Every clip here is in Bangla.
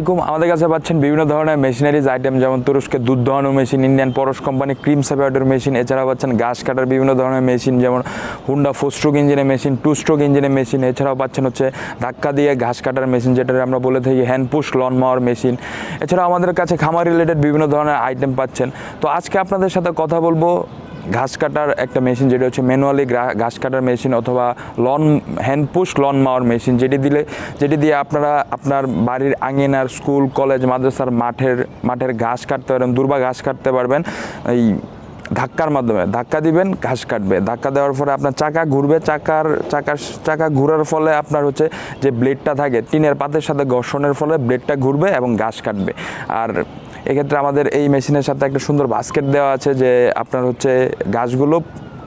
আলাইকুম। আমাদের কাছে পাচ্ছেন বিভিন্ন ধরনের মেশিনারিজ আইটেম যেমন তুরস্কের দুধ দোহানো machine Indian Parash company cream separator machine এছাড়া পাচ্ছেন ঘাস কাটার বিভিন্ন ধরনের মেশিন যেমন হুন্ডা ফোর স্ট্রোক ইঞ্জিনের মেশিন টু স্ট্রোক ইঞ্জিনের মেশিন এছাড়াও পাচ্ছেন হচ্ছে ধাক্কা দিয়ে ঘাস কাটার মেশিন যেটা আমরা বলে থাকি hand push lawn mower machine এছাড়াও আমাদের কাছে খামার রিলেটেড বিভিন্ন ধরনের আইটেম পাচ্ছেন। তো আজকে আপনাদের সাথে কথা বলব ঘাস কাটার একটা মেশিন, যেটা হচ্ছে ম্যানুয়ালি ঘাস কাটার মেশিন অথবা lawn hand push lawn mower machine, যেটি দিলে, যেটি দিয়ে আপনারা, আপনার বাড়ির আঙিনার স্কুল, কলেজ, মাদ্রাসার মাঠের মাঠের ঘাস কাটতে পারবেন দুর্বা ঘাস কাটতে পারবেন। এই ধাক্কার মাধ্যমে, ধাক্কা দিবেন, ঘাস কাটবে। ধাক্কা দেওয়ার পরে আপনার চাকা ঘুরবে, চাকার চাকার, চাকা ঘুরার ফলে আপনার হচ্ছে যে ব্লেডটা থাকে, টিনের পাতের সাথে ঘর্ষণের ফলে ব্লেডটা ঘুরবে এবং ঘাস কাটবে। আর এক্ষেত্রে আমাদের এই মেশিনের সাথে একটা সুন্দর বাস্কেট দেওয়া আছে যে আপনার হচ্ছে গাছগুলো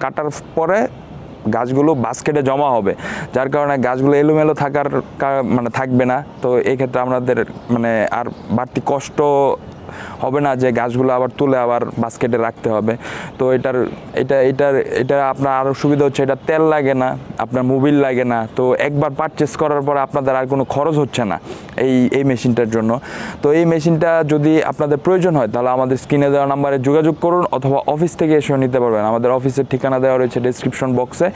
কাটার পরে গাছগুলো বাস্কেটে জমা হবে। যার কারণে গাছগুলো এলোমেলো থাকার মানে থাকবে না। তো এই ক্ষেত্রে আমাদের মানে আর বাড়তি কষ্ট হবে না যে গাছগুলো আবার তুলে আবার বাস্কেটে রাখতে হবে। তো এটার, এটা এটার, এটা আপনার আরও সুবিধা হচ্ছে, এটা তেল লাগে না, আপনার মোবিল লাগে না। তো একবার পারচেস করার পর আপনাদের আর কোনো খরচ হচ্ছে না এই এই মেশিনটার জন্য। তো এই মেশিনটা যদি আপনাদের প্রয়োজন হয়, তাহলে আমাদের স্ক্রিনে দেওয়া নাম্বারে যোগাযোগ করুন অথবা অফিস থেকে এসেও নিতে পারবেন। আমাদের অফিসের ঠিকানা দেওয়া রয়েছে ডিসক্রিপশন বক্সে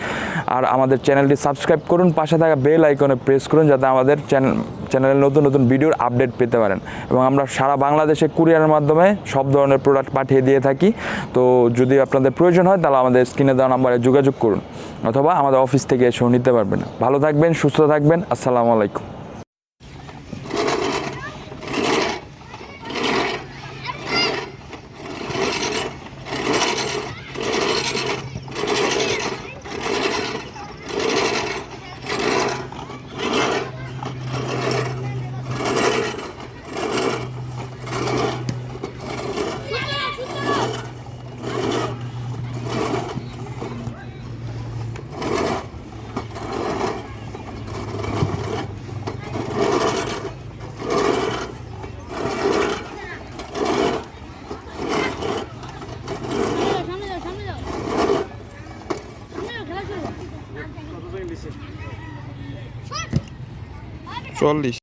আর আমাদের চ্যানেলটি সাবস্ক্রাইব করুন, পাশে থাকা বেল আইকনে প্রেস করুন, যাতে আমাদের চ্যানেল চ্যানেলের নতুন নতুন ভিডিওর আপডেট পেতে পারেন। এবং আমরা সারা বাংলাদেশে কুরিয়ারের মাধ্যমে সব ধরনের প্রোডাক্ট পাঠিয়ে দিয়ে থাকি। তো যদি আপনাদের প্রয়োজন হয়, তাহলে আমাদের স্ক্রিনে দেওয়া নাম্বারে যোগাযোগ করুন। অথবা আমাদের অফিস থেকে এসেও নিতে পারবেন। ভালো থাকবেন, সুস্থ থাকবেন। আসসালামু আলাইকুম। চল্লিশ